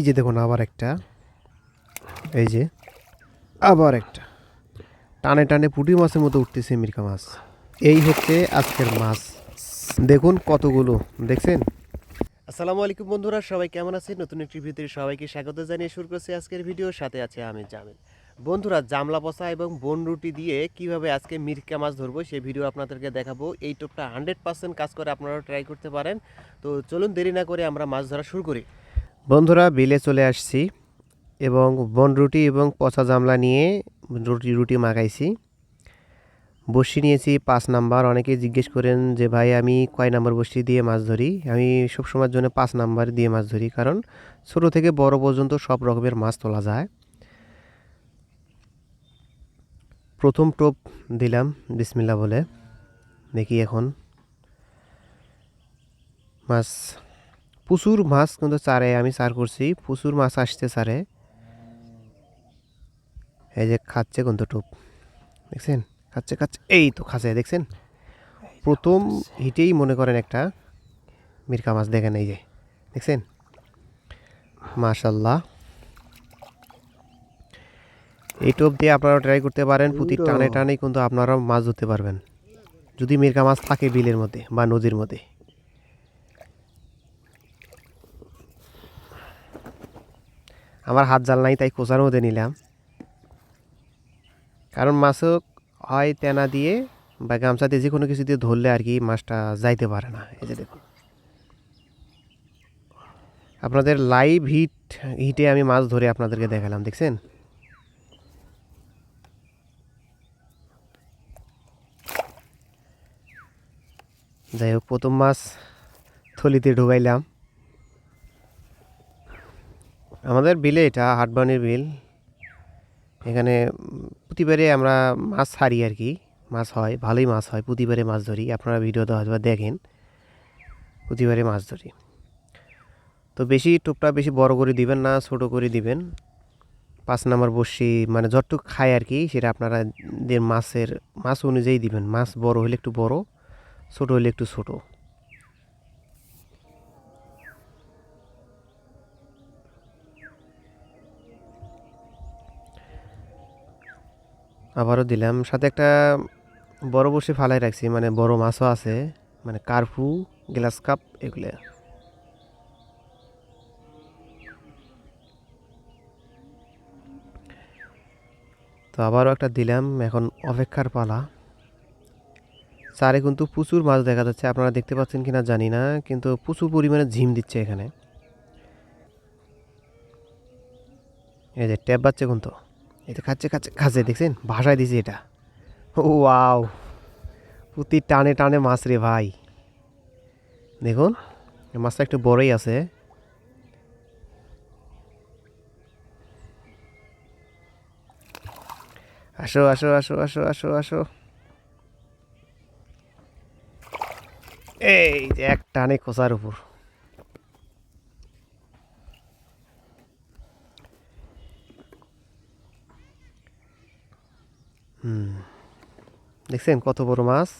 এই যে দেখুন আবার একটা। এই যে আবার একটা। টানে টানে পুঁটি মাছের মতো উঠতেছে মিরকা মাছ। এই হচ্ছে আজকের মাছ। দেখুন কতগুলো, দেখছেন? আসসালামু আলাইকুম বন্ধুরা, সবাই কেমন আছেন? নতুন একটি ভিডিওতে সবাইকে স্বাগত জানিয়ে শুরু করছি আজকের ভিডিও। সাথে আছে আমি জামিল। বন্ধুরা, জামলা পচা এবং বন রুটি দিয়ে কীভাবে আজকে মিরকা মাছ ধরবো সেই ভিডিও আপনাদেরকে দেখাবো। এই টোপটা হান্ড্রেড পার্সেন্ট কাজ করে আপনারাও ট্রাই করতে পারেন। তো চলুন দেরি না করে আমরা মাছ ধরা শুরু করি। বন্ধুরা, বিলে চলে আসছি এবং বন রুটি এবং পচা জামলা নিয়ে রুটি রুটি মাখাইছি। বসি নিয়েছি পাঁচ নাম্বার। অনেকে জিজ্ঞেস করেন যে, ভাই, আমি কয় নাম্বার বসি দিয়ে মাছ ধরি? আমি সবসময়ের জন্য পাঁচ নাম্বার দিয়ে মাছ ধরি, কারণ ছোট থেকে বড় পর্যন্ত সব রকমের মাছ তোলা যায়। প্রথম টোপ দিলাম বিসমিল্লা বলে। দেখি এখন মাছ প্রচুর মাছ কিন্তু চারে আমি চার করছি। প্রচুর মাছ আসছে চারে। এই যে খাচ্ছে কিন্তু টোপ। দেখছেন? খাচ্ছে খাচ্ছে। এই তো খাচ্ছে দেখছেন? প্রথম হিটেই মনে করেন একটা মিরকা মাছ দেখেন এই যে। দেখছেন? মাশাল্লাহ এই টোপ দিয়ে আপনারা ট্রাই করতে পারেন। প্রতি টানে টানে কিন্তু আপনারাও মাছ ধরতে পারবেন। যদি মিরকা মাছ থাকে বিলের মধ্যে বা নদীর মধ্যে। আমার হাত জাল নাই, তাই কোচার মধ্যে নিলাম। কারণ মাছও হয় তেনা দিয়ে বা গামছা দিয়ে যে কোনো কিছু দিয়ে ধরলে আর কি মাছটা যাইতে পারে না। এই যে দেখুন। আপনাদের লাইভ হিট হিটে আমি মাছ ধরে আপনাদেরকে দেখালাম, দেখছেন? যাই হোক, প্রথম মাছ থলিতে ঢুকাইলাম। আমাদের বিলে এটা, হাটবানির বিল। এখানে প্রতিবারে আমরা মাছ ছাড়ি আর কি। মাছ হয়, ভালোই মাছ হয় প্রতিবারে মাছ ধরি। আপনারা ভিডিওতে হয়তো দেখেন প্রতিবারে মাছ ধরি। তো বেশি টোপটা বেশি বড় করে দিবেন না, ছোট করে দিবেন। পাঁচ নাম্বার বসি মানে যতটুকু খায় আর কি, সেটা আপনারা মাছের মাছ অনুযায়ী দিবেন। মাছ বড় হলে একটু বড়, ছোট হলে একটু ছোট। আবারও দিলাম। সাথে একটা বড় বসে ফালাই রাখছি মানে বড় মাছও আছে মানে কার্ফু গ্লাস কাপ, এগুলো। তো আবারও একটা দিলাম, এখন অপেক্ষার পালা। চারে কিন্তু প্রচুর মাছ দেখা যাচ্ছে, আপনারা দেখতে পাচ্ছেন কিনা জানি না, কিন্তু প্রচুর পরিমাণে ঝিম দিচ্ছে এখানে। এই যে ট্যাপ বাচ্চা কিন্তু। এই তো খাচ্ছে খাচ্ছে খাচ্ছে, দেখছেন? ভাষায় দিছে এটা। ও, ওয়াও। প্রতি টানে টানে মাছ রে ভাই। দেখুন মাছটা একটু বড়ই আছে। আসো আসো আসো আসো আসো আসো। এই যে এক টানে খোসার উপর। দেখছেন কত বড় মাছ?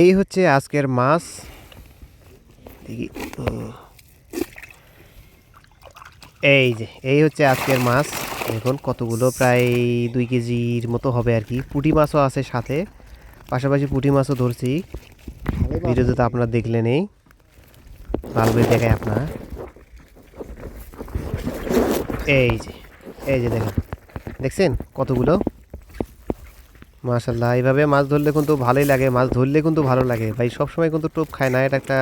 এই হচ্ছে আজকের মাছ। এই যে, এই হচ্ছে আজকের মাছ। দেখুন, কতগুলো প্রায় দুই কেজির মতো হবে আর কি। পুঁটি মাছও আছে সাথে। পাশাপাশি পুঁটি মাছও ধরছি। ভিডিওতে তো আপনারা দেখলেন এই ভালো করে দেখায় আপনার। এই যে এই যে দেখেন। দেখছেন কতগুলো? মাশাল্লাহ এইভাবে মাছ ধরলে কিন্তু ভালোই লাগে। মাছ ধরলে কিন্তু ভালো লাগে। ভাই, সবসময় কিন্তু টোপ খায় না। এটা একটা